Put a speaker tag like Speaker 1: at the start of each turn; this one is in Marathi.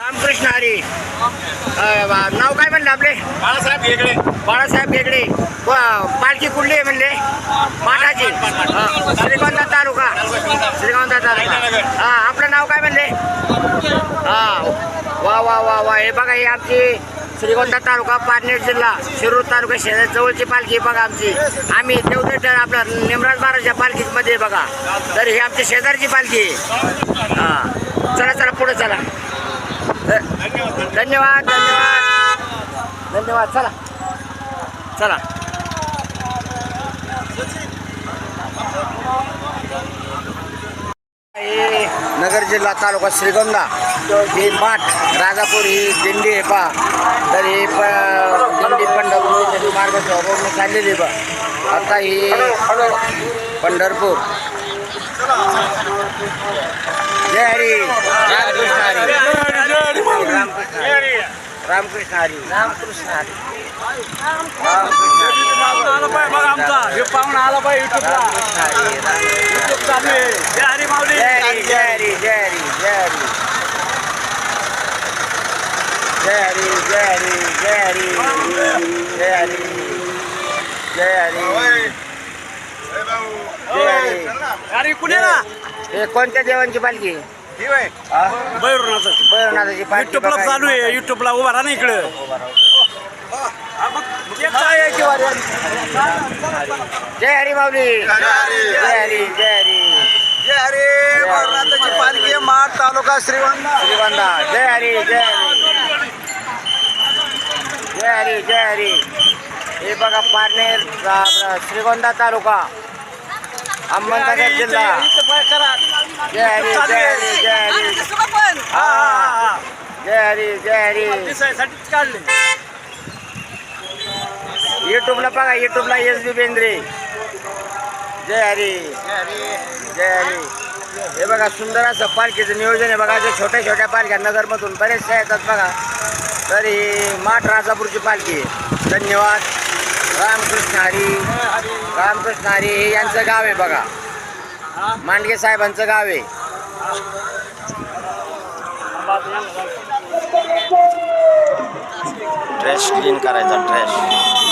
Speaker 1: रामकृष्ण हरी. नाव काय म्हणलं आपले?
Speaker 2: बाळासाहेब हेगडे.
Speaker 1: बाळासाहेब बेगडे व- पालखी कुठली आहे म्हणले? माठाची. श्रीगोंदा तालुका. श्रीगोंदा तालुका. हा आपलं नाव काय म्हणले? हा वा वा वा वा. हे बघा ही आमची श्रीगोंदा तालुका पारनेर जिल्हा शिरूर तालुका शेजार जवळची पालखी बघा आमची. आम्ही देवदेठ आपल्या निमराज महाराजच्या पालखीमध्ये बघा. तर ही आमची शेजारची पालखी आहे. हा चला चला पुढे चला. धन्यवाद धन्यवाद. धन्यवाद चला. चला. हे नगर जिल्हा तालुका श्रीगोंदा. ही माठ राजापूर ही दिंडी आहे पा तर ही प दिंडी पंढरपूर मार्ग रोडने चाललेली बा आता ही पंढरपूर. जय हरी रामकृष्ण हरी रामकृष्ण हरी रामकृष्ण हरी. रामकृष्ण हरी.
Speaker 2: आला पाहिजे बघा आमचा. हे पाहुणा आला पाहिजे युट्यूबला
Speaker 1: रामकृष्ण हरी
Speaker 2: युट्यूब चालू आहे. जय हरी माऊली.
Speaker 1: जय हरी जय हरी जय हरी जय हरी. जय हरी जय हरी जय हरी. जय हरी जय हरी. जय हरी.
Speaker 2: अरे कुठे ना?
Speaker 1: हे कोणत्या देवांची पालखी?
Speaker 2: बैरनाथ
Speaker 1: बैरनाथाची पालखी
Speaker 2: युट्यूबला. चालू आहे. युट्यूबला उभा राहा ना इकडं.
Speaker 1: जय हरी माऊली. जय हरी जय हरी.
Speaker 2: पालखी माठ तालुका श्रीगोंदा
Speaker 1: श्रीगोंदा जय हरी जय हरी. जय हरी जय हरी. हे बघा पारनेर रा- श्रीगोंदा तालुका. अहमदनगर जिल्हा. जय हरी जय हरी. जय हरी
Speaker 2: हा हा हा
Speaker 1: जय हरी जय हरी.
Speaker 2: दिसायसाठीच काढले.
Speaker 1: युट्यूबला बघा युट्यूबला एस बी बेंद्रे. जय हरी. जय हरी. हे बघा सुंदर असं पालखीचं नियोजन आहे बघा. जे छोट्या छोट्या पालख्या नगरमधून बरेचशा येतात बघा. तर ही माठ राजापूरची पालखी आहे. धन्यवाद. रामकृष्ण हरी. रामकृष्ण हरी हे यांचं गाव आहे बघा. मांडगे साहेबांचं गाव आहे.
Speaker 3: ट्रॅश क्लीन करायचा ट्रॅश